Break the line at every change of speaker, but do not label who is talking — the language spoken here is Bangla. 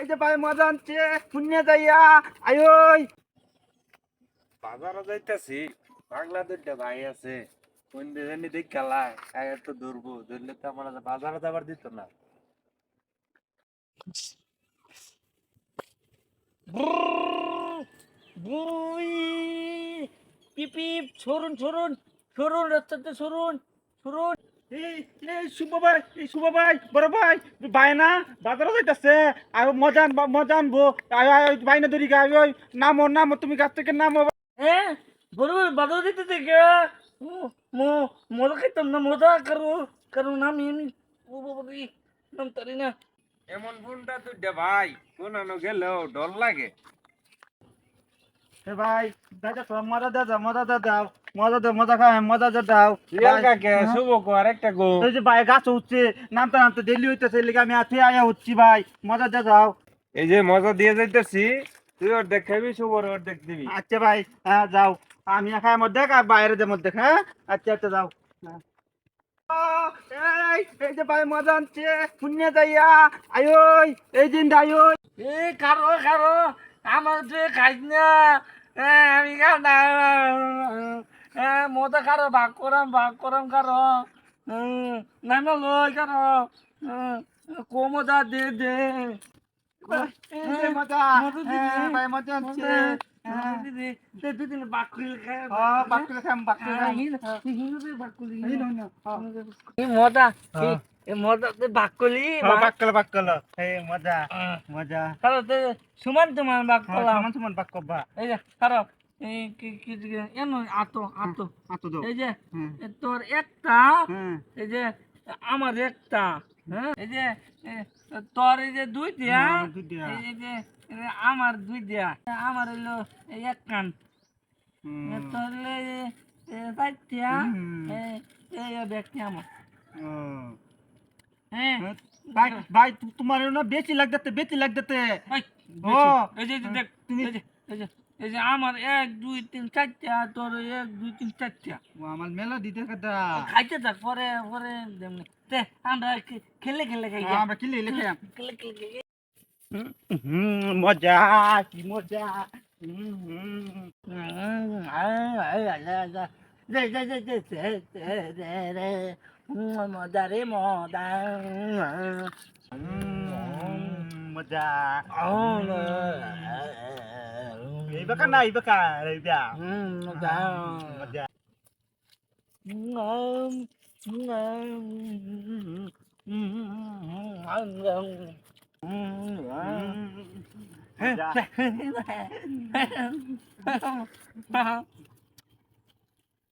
এই যে ভাই মজা আনছে পুণ্যে যাইয়া আয়োই
বাজারে যাইতাছি বাংলা দুইটা ভাই আছে কোন দেখ খেলায় ধরবো ধরলে তো আমার বাজারে যাবার দিত না।
বুই পিপ পিপ সরুন সরুন সরুন রাস্তাতে সরুন সরুন।
শুভ ভাই শুভ ভাই বড় ভাই ভাই না বাজারে যাইতাছে। আর মজা আনব মজা আনব। আয় আয় আয়, ভাই না ধরি গা ওই নামো নামো তুমি গাছ থেকে নামো।
হ্যাঁ মো মজা খাইতাম না মজা করো কারণ আমি আমি। ও বাবা নাম তারি না।
এমন ফোনটা দুইটা ভাই কোন আনো ডর লাগে।
এ ভাই দাদা মজা দে মজা দে দাও। মজা দে মজা খাও মজা দে দাও।
কাকে? শুভ কো আরেকটা গো
এই যে ভাই গাছ উঠছে নামতে নামতে ডেলি হইতেছে লেগে আমি আতে আয়া হচ্ছি ভাই। মজা দে দাও।
এই যে মজা দিয়ে যাইতেছি তুই ওর দেখাবি শুভ ওর দেখ দিবি।
আচ্ছা ভাই হ্যাঁ যাও। আমি একার মধ্যে আর বাইরে যে মধ্যে হ্যাঁ? আচ্ছা আচ্ছা যাও। হ্যাঁ। এই এই যে ভাই মজা আনছে পুণ্যে যাইয়া আয়োই এই দিন আয়োই
এ কারও কারও আমার যে খাইছ না আমি খাও না মজা কারও ভাগ করাম ভাগ করাম কারও নামে লই কারও কো মজা দে দে।
মজা
সমান তোমার বাক করলাম।
সমান সমান বাক্য বা
এই যে কারও এই কি কি এন আতো আতো।
আতো
এই যে
হুম
এ তোর একটা এই যে আমার একটা হ্যাঁ? এই যে তোর এই যে দুই দিয়া
হ্যাঁ,
এই যে আমার দুই দিয়া আমার হইল এক কান। তোর চারটিয়া। এই ব্যক্তি আমার।
ও।
হ্যাঁ।
ভাই তোমার বেশি লাগতে বেশি লাগতে ও।
এই যে এই যে দেখ
তুমি-
এই যে। এই যে আমার এক দুই তিন চারটা তোর এক দুই তিন চারটা
আমার মেলা দিতে কথা
খাইতে থাক পরে পরে দেমনি তে আমরা খেলে খেলে খাই
আমরা লিখে
খেলে খেলে খেলে
মজা কি মজা
মজা রে মজা
মজা এইবাকা না এইবাকা এইবা
মজা
মজা